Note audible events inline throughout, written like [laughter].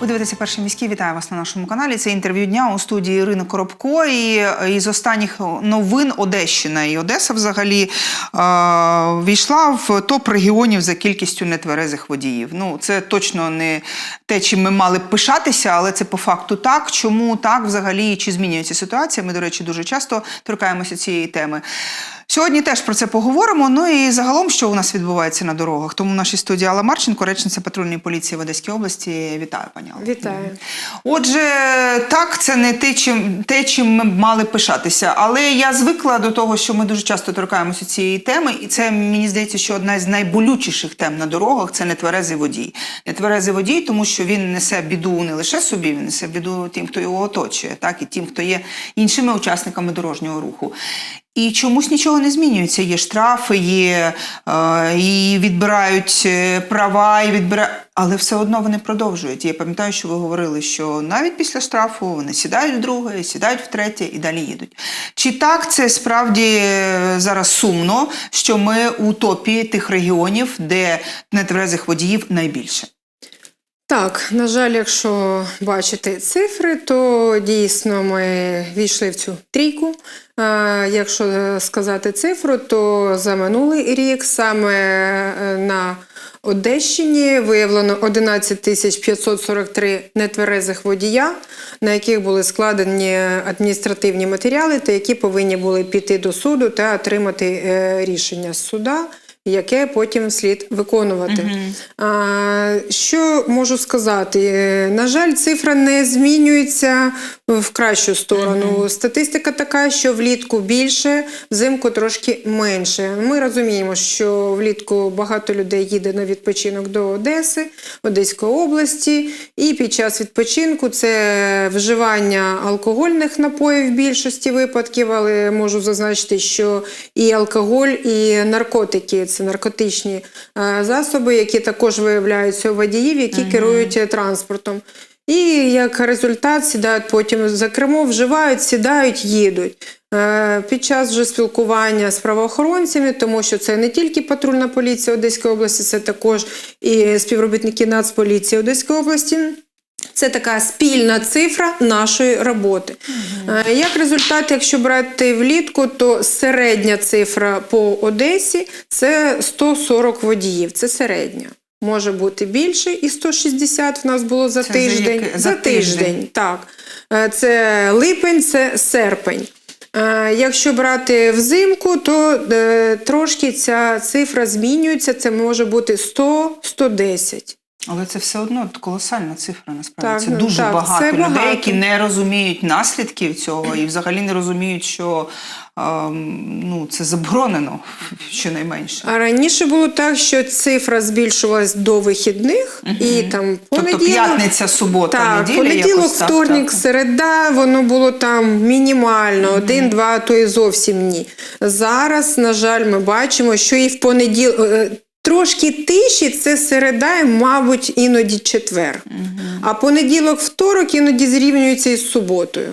Ви дивитеся перший міський. Вітаю вас на нашому каналі. Це інтерв'ю дня у студії Ірини Коробко. І е, із останніх новин Одещина і Одеса взагалі е, війшла в топ регіонів за кількістю нетверезих водіїв. Ну це точно не те, чим ми мали б пишатися, але це по факту так. Чому так взагалі чи змінюється ситуація? Ми, до речі, дуже часто торкаємося цієї теми. Сьогодні теж про це поговоримо. Ну і загалом, що у нас відбувається на дорогах. Тому в нашій студії Алла Марченко, речниця патрульної поліції в Одеській області. Вітаю, пані Алла. Вітаю. Отже, так, це не те, чим те, чим ми б мали пишатися. Але я звикла до того, що ми дуже часто торкаємося цієї теми, і це мені здається, що одна з найболючіших тем на дорогах це нетверезий водій. Нетверезий водій, тому що він несе біду не лише собі, він несе біду тим, хто його оточує, так і тим, хто є іншими учасниками дорожнього руху. І чомусь нічого не змінюється. Є штрафи, є е, і відбирають е, права, і відбирають, але все одно вони продовжують. Я пам'ятаю, що ви говорили, що навіть після штрафу вони сідають вдруге, сідають втретє і далі їдуть. Чи так це справді е, зараз сумно, що ми у топі тих регіонів, де нетверезих водіїв найбільше? Так, на жаль, якщо бачити цифри, то дійсно ми війшли в цю трійку. Якщо сказати цифру, то за минулий рік саме е, на Одещині виявлено 11 тисяч 543 нетверезих водія, на яких були складені адміністративні матеріали, та які повинні були піти до суду та отримати е, рішення з суда. Яке потім слід виконувати. А, що можу сказати? Е, На жаль, цифра не змінюється в кращу сторону. Статистика така, що влітку більше, взимку трошки менше. Ми розуміємо, що влітку багато людей їде на відпочинок до Одеси, Одеської області, і під час відпочинку це вживання алкогольних напоїв в більшості випадків, але можу зазначити, що і алкоголь, і наркотики це наркотичні е, засоби, які також виявляються у водіїв, які керують е, транспортом. І як результат сідають потім за кермо, вживають, сідають, їдуть. Е, Під час вже спілкування з правоохоронцями, тому що це не тільки патрульна поліція Одеської області, це також і співробітники Нацполіції Одеської області. Це така спільна цифра нашої роботи. Е, Як результат, якщо брати влітку, то середня цифра по Одесі це 140 водіїв. Це середня. Може бути більше, і 160 в нас було за Це тиждень. яке- за за тиждень, тиждень. так. Е, Це липень, це серпень. Е, Якщо брати взимку, то е, трошки ця цифра змінюється. Це може бути 100-110. Але це все одно колосальна цифра. Насправді Так, це ну, дуже так, багато це людей, багато. які не розуміють наслідків цього і взагалі не розуміють, що ну, це заборонено щонайменше. А раніше було так, що цифра збільшувалась до вихідних, і там Тобто п'ятниця, субота, так, неділя. понеділок, якось вторник, так. середа, воно було там мінімально, один-два, то і зовсім ні. Зараз, на жаль, ми бачимо, що і в понеділок. Трошки тиші це середа, і, мабуть, іноді четвер. А понеділок, второк іноді зрівнюється із суботою.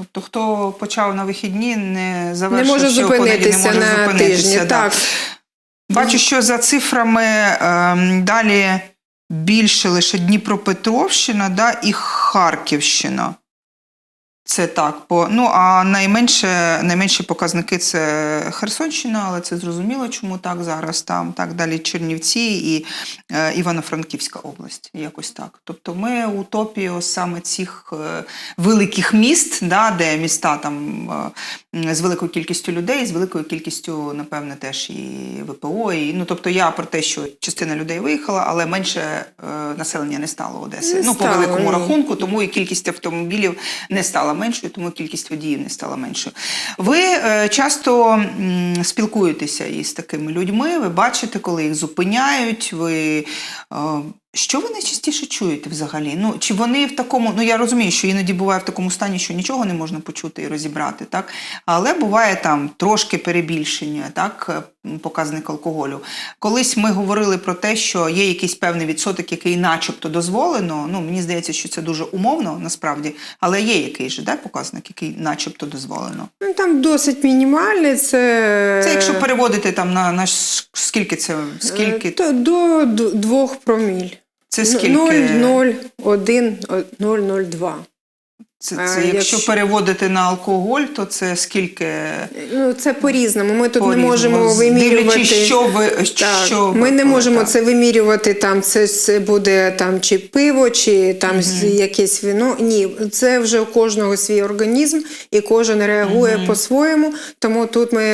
Тобто, хто почав на вихідні, не Не завершив може ще зупинитися не може на зупинитися, тижні. да. Так. Бачу, що за цифрами ем, далі більше лише Дніпропетровщина да, і Харківщина. Це так. По, ну, а найменше, найменші показники це Херсонщина, але це зрозуміло, чому так зараз там. Так, далі Чернівці і е, Івано-Франківська область. Якось так. Тобто ми у топі ось саме цих е, великих міст, да, де міста там е, з великою кількістю людей, з великою кількістю, напевне, теж і ВПО. І, ну, тобто я про те, що частина людей виїхала, але менше е, населення не стало Одеси. Не ну, по великому рахунку, тому і кількість автомобілів не стала меншою, тому кількість водіїв не стала меншою. Ви е, часто спілкуєтеся із такими людьми, ви бачите, коли їх зупиняють, ви. Е, що ви найчастіше чуєте взагалі? Ну чи вони в такому, ну я розумію, що іноді буває в такому стані, що нічого не можна почути і розібрати, так? Але буває там трошки перебільшення, так, показник алкоголю. Колись ми говорили про те, що є якийсь певний відсоток, який начебто дозволено. Ну мені здається, що це дуже умовно насправді, але є який же да, показник, який начебто дозволено. Ну, там досить мінімальний. Це, Це якщо переводити там на, на скільки це, скільки Е, то до двох проміль. Це скільки? 001 002. Це, це, якщо якщо- переводити на алкоголь, то це скільки Ну, це по-різному. Ми тут не по-різному? можемо вимірювати. Що ви Так, що ми ви не можемо так. це вимірювати. Там це, це буде там чи пиво, чи там з- якесь вино. Ні, це вже у кожного свій організм, і кожен реагує по-своєму. Тому тут ми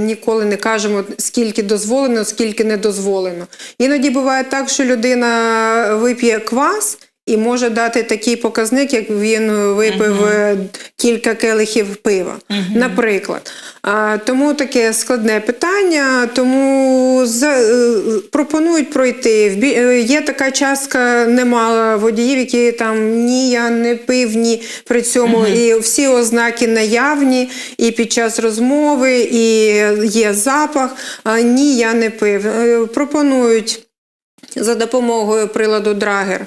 ніколи не кажемо, скільки дозволено, скільки не дозволено. Іноді буває так, що людина вип'є квас. І може дати такий показник, як він випив е, кілька келихів пива, наприклад. А, тому таке складне питання. Тому за, е, пропонують пройти. Е, Є така частка немало водіїв, які там ні, я не пив, ні при цьому і всі ознаки наявні, і під час розмови, і є запах. А ні, я не пив. Пропонують за допомогою приладу Драгер.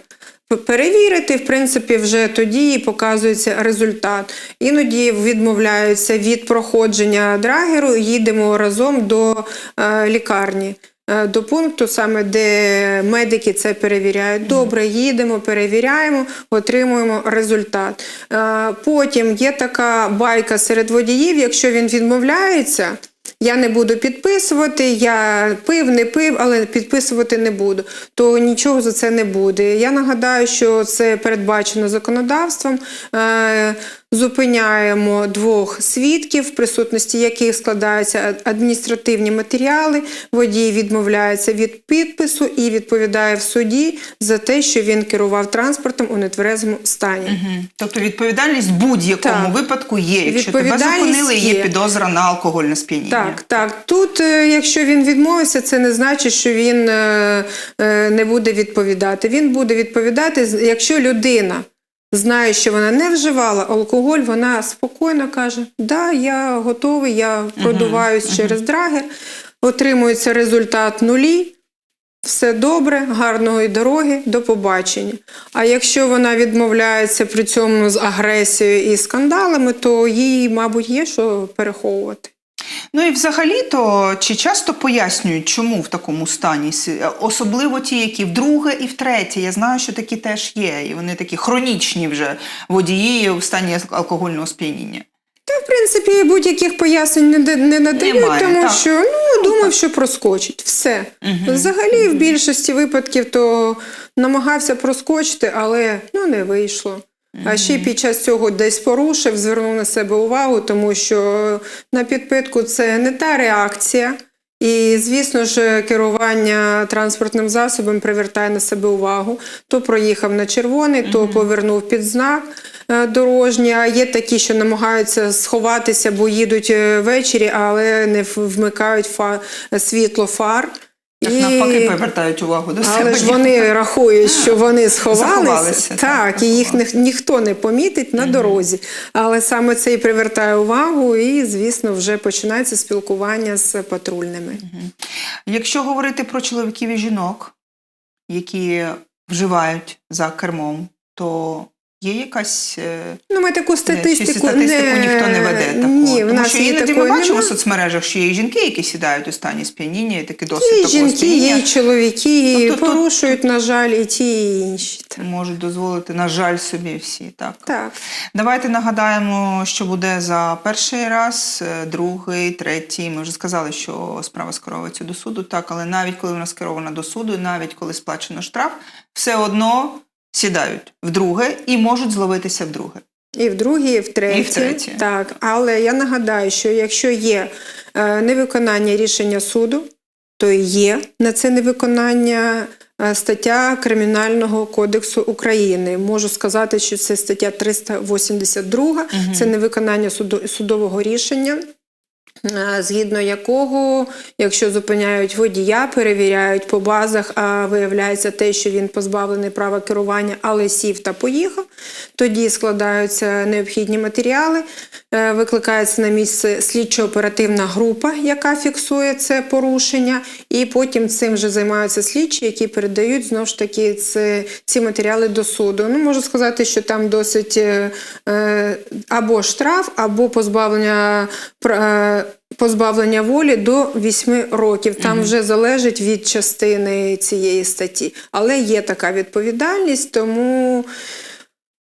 Перевірити, в принципі, вже тоді і показується результат. Іноді відмовляються від проходження драгеру, їдемо разом до е, лікарні. е, До пункту, саме де медики це перевіряють. Добре, їдемо, перевіряємо, отримуємо результат. Е, Потім є така байка серед водіїв, якщо він відмовляється, я не буду підписувати, я пив, не пив, але підписувати не буду, то нічого за це не буде. Я нагадаю, що це передбачено законодавством. Е, Зупиняємо двох свідків, в присутності яких складаються адміністративні матеріали. Водій відмовляється від підпису і відповідає в суді за те, що він керував транспортом у нетверезому стані. Мгм. Тобто відповідальність в будь-якому випадку є. Якщо тебе зупинили, є є. підозра на алкогольне сп'яніння. Так, так. Тут, е, якщо він відмовився, це не значить, що він е, е, не буде відповідати. Він буде відповідати, якщо людина знає, що вона не вживала алкоголь, вона спокійно каже: Да, я готовий, я продуваюсь через драгер, отримується результат нулі. Все добре, гарної дороги, до побачення. А якщо вона відмовляється при цьому з агресією і скандалами, то їй, мабуть, є що переховувати. Ну і взагалі-то чи часто пояснюють, чому в такому стані, особливо ті, які вдруге і втретє. Я знаю, що такі теж є, і вони такі хронічні вже водії в стані алкогольного сп'яніння. Та, в принципі, будь-яких пояснень не, не надають, Немає, тому так. що ну, думав, що проскочить. Все. Взагалі, в більшості випадків то намагався проскочити, але ну, не вийшло. А ще під час цього десь порушив, звернув на себе увагу, тому що на підпитку це не та реакція. І, звісно ж, керування транспортним засобом привертає на себе увагу. То проїхав на червоний, то повернув під знак е, дорожній. А є такі, що намагаються сховатися, бо їдуть е, ввечері, але не вмикають фа- світло фар. Так навпаки повертають увагу до себе. Але ж вони [laughs] рахують, що вони сховалися, так, так, і їх ні, ніхто не помітить на дорозі. Але саме це і привертає увагу, і, звісно, вже починається спілкування з патрульними. Якщо говорити про чоловіків і жінок, які вживають за кермом, то є якась е, Ну, ми таку чи статистику, статистику ніхто не веде такого. Ні, в Тому що іноді ми бачимо в соцмережах, що є і жінки, які сідають у стані сп'яніння, і таки досить такого жінки, сп'яніння. є і чоловіки, і Тобто тут- порушують, на жаль, і ті, і інші. Можуть дозволити, на жаль, собі всі. Так. так. Давайте нагадаємо, що буде за перший раз, е, другий, третій. Ми вже сказали, що справа скеровується до суду, так, але навіть коли вона скерована до суду, навіть коли сплачено штраф, все одно сідають вдруге і можуть зловитися вдруге. І в другій, і в третій. І в третій. Так, але я нагадаю, що якщо є е, невиконання рішення суду, то є на це невиконання е, стаття Кримінального кодексу України. Можу сказати, що це стаття 382, це невиконання суду- судового рішення. Згідно якого, якщо зупиняють водія, перевіряють по базах, а виявляється те, що він позбавлений права керування, але сів та поїхав, тоді складаються необхідні матеріали, е, викликається на місце слідчо-оперативна група, яка фіксує це порушення, і потім цим вже займаються слідчі, які передають знову ж таки це, ці матеріали до суду. Ну, можу сказати, що там досить е, е, або штраф, або позбавлення позбавлення волі до 8 років. Там вже залежить від частини цієї статті. Але є така відповідальність, тому.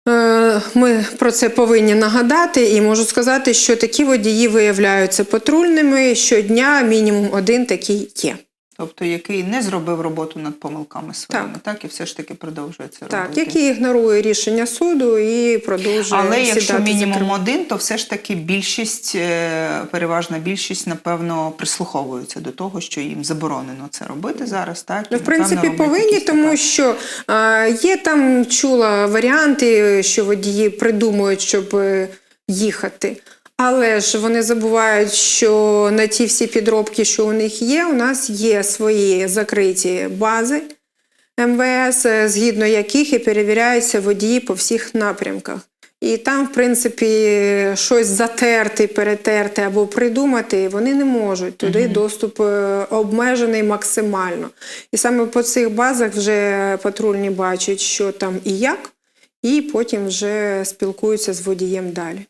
Е, Ми про це повинні нагадати і можу сказати, що такі водії виявляються патрульними щодня, мінімум один такий є. Тобто, який не зробив роботу над помилками своїми, Так. так, і все ж таки продовжує це Так, робити. який ігнорує рішення суду і продовжує Але якщо мінімум один, то все ж таки більшість, е, переважна більшість, напевно, прислуховуються до того, що їм заборонено це робити зараз. Так і, Ну, в принципі, повинні, тому що е, є там чула варіанти, що водії придумують, щоб е, їхати. Але ж вони забувають, що на ті всі підробки, що у них є, у нас є свої закриті бази МВС, згідно яких і перевіряються водії по всіх напрямках. І там, в принципі, щось затерти, перетерти або придумати вони не можуть. Туди доступ е, обмежений максимально. І саме по цих базах вже патрульні бачать, що там і як, і потім вже спілкуються з водієм далі.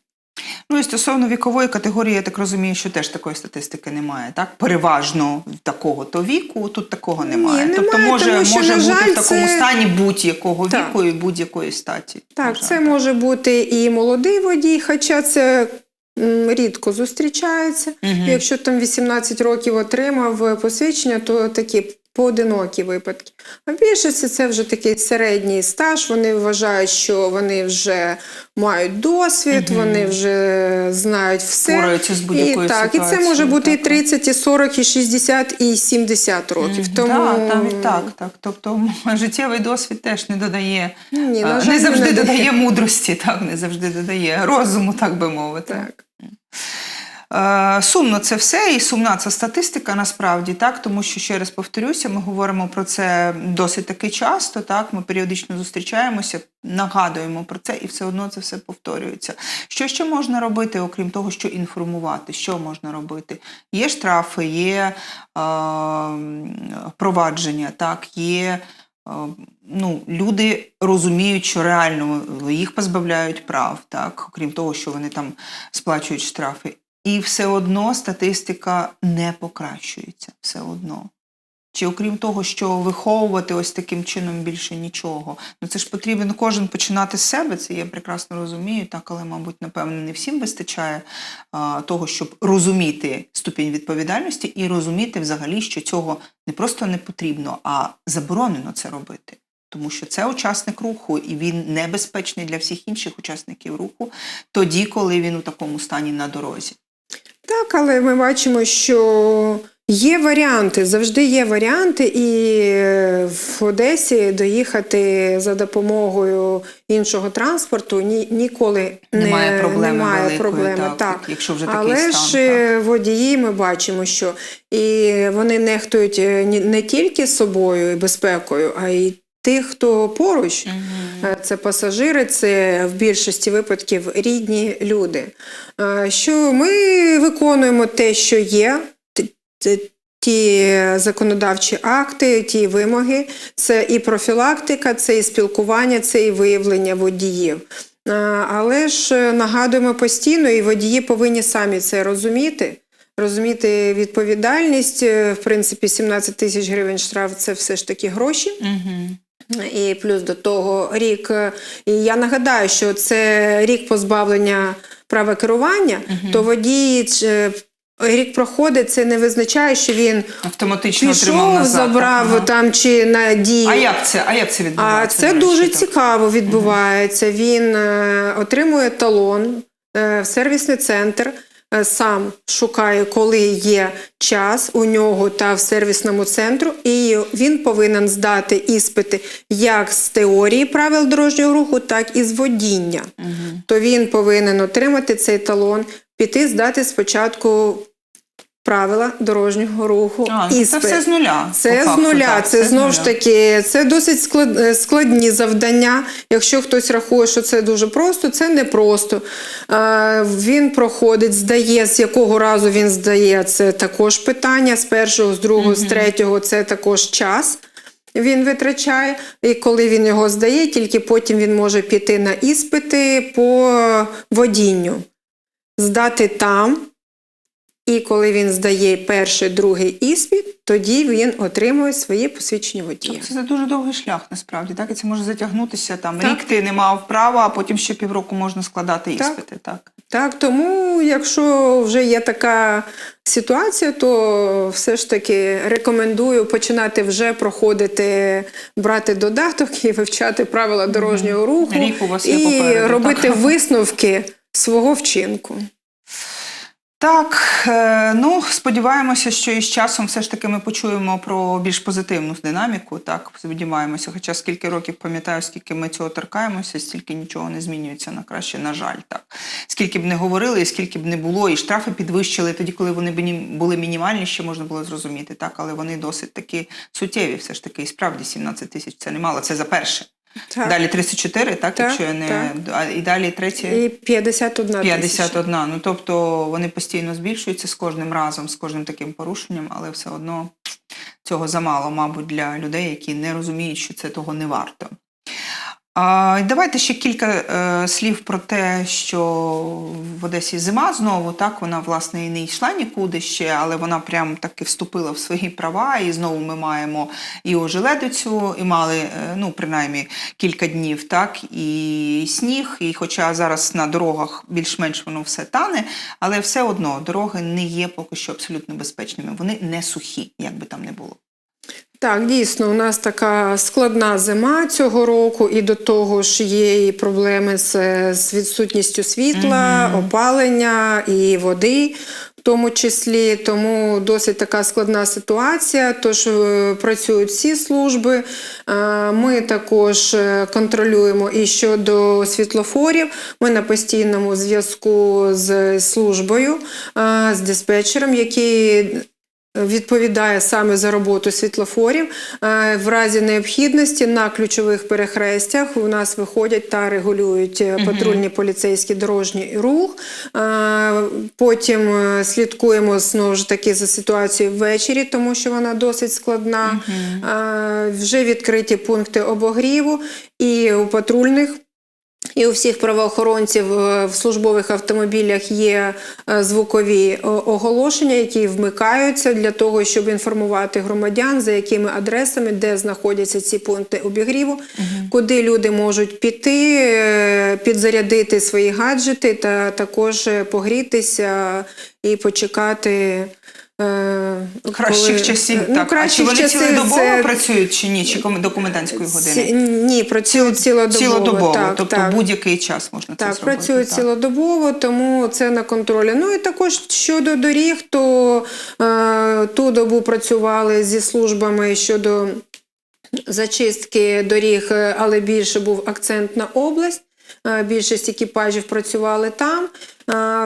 Ну і стосовно вікової категорії, я так розумію, що теж такої статистики немає. Так, переважно такого то віку, тут такого немає. Ні, тобто може, тому що, може на бути жаль, в такому це- стані будь-якого Так. віку і будь-якої статі. Так, це може бути і молодий водій, хоча це рідко зустрічається. Мгм. Якщо там 18 років отримав посвідчення, то такі поодинокі випадки. А більшості це вже такий середній стаж. Вони вважають, що вони вже мають досвід, вони вже знають все. З і, так, і це може бути і 30, і 40, і 60, і 70 років. Тому Так, навіть так, так. Тобто [laughs] життєвий досвід теж не додає, Ні, на жаль, не завжди не додає додає. мудрості, так, не завжди додає розуму, так би мовити. так. Е, Сумно це все, і сумна ця статистика насправді, так, тому що ще раз повторюся, ми говоримо про це досить таки часто. Так, ми періодично зустрічаємося, нагадуємо про це, і все одно це все повторюється. Що ще можна робити, окрім того, що інформувати? Що можна робити? Є штрафи, є е, провадження, так, є. е, Ну, люди розуміють, що реально їх позбавляють прав, так, окрім того, що вони там сплачують штрафи. І все одно статистика не покращується. Все одно. Чи окрім того, що виховувати ось таким чином більше нічого. Ну це ж потрібен кожен починати з себе, це я прекрасно розумію, так, але, мабуть, напевно, не всім вистачає а, того, щоб розуміти ступінь відповідальності і розуміти взагалі, що цього не просто не потрібно, а заборонено це робити. Тому що це учасник руху, і він небезпечний для всіх інших учасників руху тоді, коли він у такому стані на дорозі. Так, але ми бачимо, що є варіанти, завжди є варіанти, і в Одесі доїхати за допомогою іншого транспорту ні, ніколи Немає не, проблеми немає великої, проблеми. так, якщо вже такий Але стан, ж е, водії ми бачимо, що і вони нехтують е, не тільки собою і безпекою, а й тих, хто поруч. Е, Це пасажири, це в більшості випадків рідні люди. Е, Що ми виконуємо те, що є, ті законодавчі акти, ті вимоги, це і профілактика, це і спілкування, це і виявлення водіїв. Е, Але ж нагадуємо постійно, і водії повинні самі це розуміти. Розуміти відповідальність, в принципі, 17 тисяч гривень штраф це все ж таки гроші. Угу. І плюс до того рік. І я нагадаю, що це рік позбавлення права керування, то водій е, рік проходить, це не визначає, що він Автоматично пішов, назад. забрав Ага. там чи на дію. А як це? А як це А це дуже так? цікаво відбувається. Він е, отримує талон е, в сервісний центр. Е, Сам шукає, коли є час у нього та в сервісному центру, і він повинен здати іспити як з теорії правил дорожнього руху, так і з водіння. То він повинен отримати цей талон, піти здати спочатку правила дорожнього руху. А, ну, це все з нуля. Це по з нуля, так, це з знову ж таки це досить склад- е, складні завдання. Якщо хтось рахує, що це дуже просто, це не просто. Він проходить, здає, з якого разу він здає, це також питання. З першого, з другого, з третього це також час. Він витрачає, і коли він його здає, тільки потім він може піти на іспити по водінню, здати там. І коли він здає перший, другий іспит, тоді він отримує своє посвідчення водія. Це дуже довгий шлях, насправді. Так, і це може затягнутися там. Так. Рік ти не мав права, а потім ще півроку можна складати іспити. Так. Так, тому якщо вже є така ситуація, то все ж таки рекомендую починати вже проходити, брати додаток і вивчати правила дорожнього руху Рік у вас є і попереду, робити так. висновки свого вчинку. Так, е, ну сподіваємося, що із часом все ж таки ми почуємо про більш позитивну динаміку. Так, сподіваємося. Хоча скільки років пам'ятаю, скільки ми цього торкаємося, стільки нічого не змінюється на краще, на жаль, так. Скільки б не говорили, і скільки б не було, і штрафи підвищили тоді, коли вони були мінімальні, ще можна було зрозуміти, так, але вони досить таки суттєві, все ж таки, і справді 17 тисяч це немало. Це за перше. Так. Далі 34, так, Так, якщо я не так. і далі третє. І 51 тисяча. Ну тобто вони постійно збільшуються з кожним разом, з кожним таким порушенням, але все одно цього замало, мабуть, для людей, які не розуміють, що це того не варто. Давайте ще кілька е, слів про те, що в Одесі зима знову, так вона власне і не йшла нікуди ще, але вона прям таки вступила в свої права, і знову ми маємо і ожеледицю, і мали е, ну принаймні кілька днів, так і сніг. І хоча зараз на дорогах більш-менш воно все тане, але все одно дороги не є поки що абсолютно безпечними. Вони не сухі, як би там не було. Так, дійсно, у нас така складна зима цього року, і до того ж є і проблеми з, з відсутністю світла, опалення і води. В тому числі, тому досить така складна ситуація. Тож е, працюють всі служби. Е, Ми також е, контролюємо і щодо світлофорів. Ми на постійному зв'язку з службою, з диспетчером, який відповідає саме за роботу світлофорів. Е, В разі необхідності на ключових перехрестях у нас виходять та регулюють е, патрульні поліцейські дорожній рух. Е, Потім слідкуємо знову ж таки за ситуацією ввечері, тому що вона досить складна. Вже відкриті пункти обогріву і у патрульних. І у всіх правоохоронців е, в службових автомобілях є е, звукові оголошення, які вмикаються для того, щоб інформувати громадян, за якими адресами, де знаходяться ці пункти обігріву, куди люди можуть піти, е, підзарядити свої гаджети та також е, погрітися і почекати. Е, Кращих коли- часів. Ну, так. а чи вони цілодобово це- працюють чи ні? Чи до комендантської години? Ці- Ні, працюють цілодобово. Цілодобово, так, тобто так. будь-який час можна це Так, зробити. працюють так. цілодобово, тому це на контролі. Ну і також щодо доріг, то е, ту добу працювали зі службами щодо зачистки доріг, е, але більше був акцент на область. Е, Більшість екіпажів працювали там.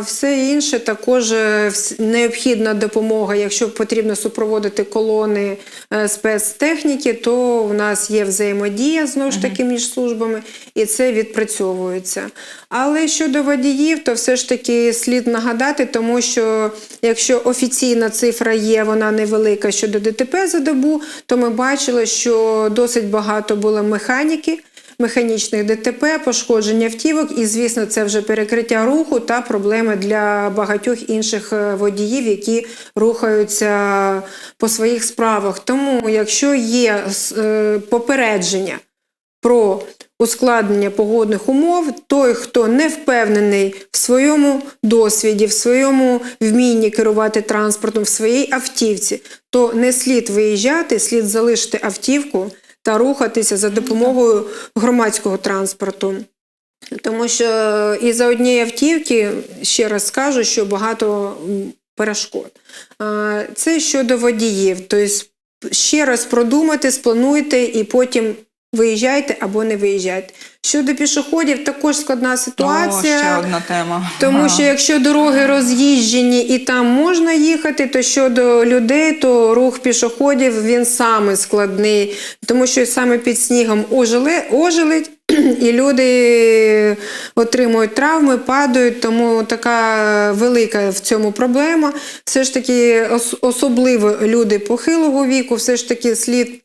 Все інше також е, необхідна допомога. Якщо потрібно супроводити колони е, спецтехніки, то у нас є взаємодія знову ж таки між службами, і це відпрацьовується. Але щодо водіїв, то все ж таки слід нагадати, тому що якщо офіційна цифра є, вона невелика щодо ДТП за добу, то ми бачили, що досить багато було механіки механічних ДТП, пошкодження автівок, і, звісно, це вже перекриття руху та проблеми для багатьох інших е, водіїв, які рухаються по своїх справах. Тому, якщо є е, попередження про ускладнення погодних умов, той, хто не впевнений в своєму досвіді, в своєму вмінні керувати транспортом, в своїй автівці, то не слід виїжджати, слід залишити автівку та рухатися за допомогою громадського транспорту. Тому що і за однієї автівки, ще раз скажу, що багато перешкод. Це щодо водіїв. Тобто ще раз продумати, сплануйте і потім виїжджайте або не виїжджайте. Щодо пішоходів, також складна ситуація. О, ще одна тема. Тому що якщо дороги роз'їжджені і там можна їхати, то щодо людей, то рух пішоходів він саме складний, тому що саме під снігом ожеле, ожеледь, і люди отримують травми, падають, тому така велика в цьому проблема. Все ж таки, особливо люди похилого віку, все ж таки слід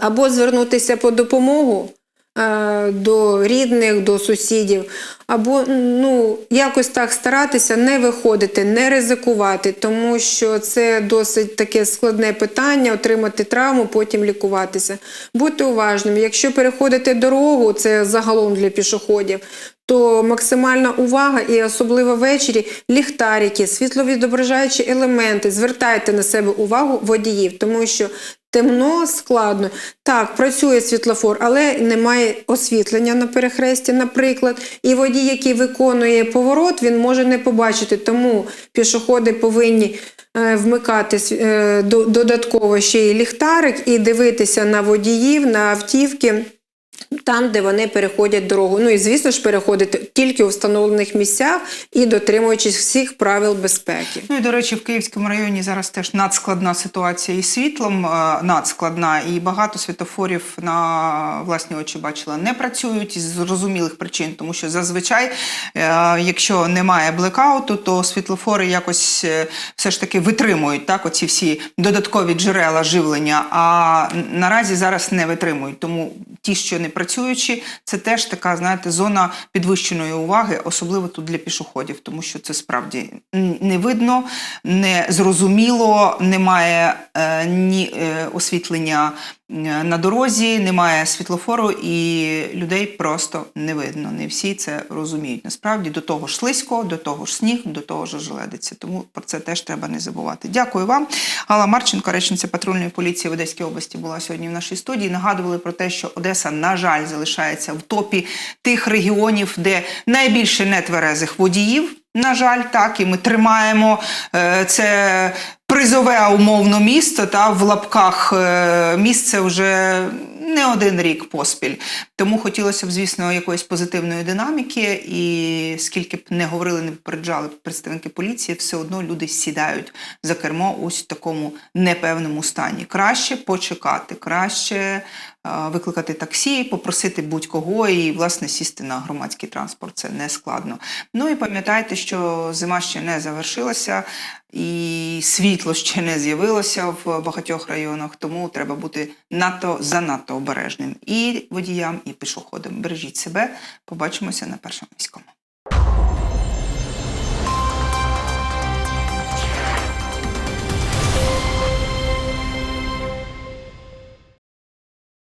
або звернутися по допомогу е, до рідних, до сусідів. Або ну, якось так старатися не виходити, не ризикувати, тому що це досить таке складне питання отримати травму, потім лікуватися. Будьте уважними. Якщо переходите дорогу, це загалом для пішоходів, то максимальна увага і особливо ввечері ліхтарики, світловідображаючі елементи. Звертайте на себе увагу водіїв, тому що темно, складно. Так, працює світлофор, але немає освітлення на перехресті, наприклад. І водій, який виконує поворот, він може не побачити. Тому пішоходи повинні е, вмикати е, до- додатково ще й ліхтарик і дивитися на водіїв, на автівки. Там, де вони переходять дорогу. Ну і звісно ж, переходити тільки у встановлених місцях і дотримуючись всіх правил безпеки. Ну і до речі, в Київському районі зараз теж надскладна ситуація із світлом, е, надскладна, і багато світофорів на власні очі бачила не працюють із зрозумілих причин, тому що зазвичай, е, якщо немає блекауту, то світлофори якось е, все ж таки витримують так, оці всі додаткові джерела живлення. А наразі зараз не витримують. Тому ті, що не працюючі, це теж така, знаєте, зона підвищеної уваги, особливо тут для пішоходів, тому що це справді не видно, не зрозуміло, немає е, ні е, освітлення на дорозі, немає світлофору, і людей просто не видно. Не всі це розуміють. Насправді до того ж слизько, до того ж сніг, до того ж желедиться. Тому про це теж треба не забувати. Дякую вам. Алла Марченко, речниця патрульної поліції в Одеській області, була сьогодні в нашій студії. Нагадували про те, що Одеса, на жаль, залишається в топі тих регіонів, де найбільше нетверезих водіїв. На жаль, так, і ми тримаємо е, це призове умовно місто та в лапках е, місце вже не один рік поспіль. Тому хотілося б, звісно, якоїсь позитивної динаміки. І скільки б не говорили, не попереджали представники поліції, все одно люди сідають за кермо ось в такому непевному стані. Краще почекати, краще викликати таксі, попросити будь-кого і, власне, сісти на громадський транспорт. Це не складно. Ну і пам'ятайте, що зима ще не завершилася, і світло ще не з'явилося в багатьох районах, тому треба бути надто занадто обережним і водіям, і пішоходом. Бережіть себе. Побачимося на першому міському.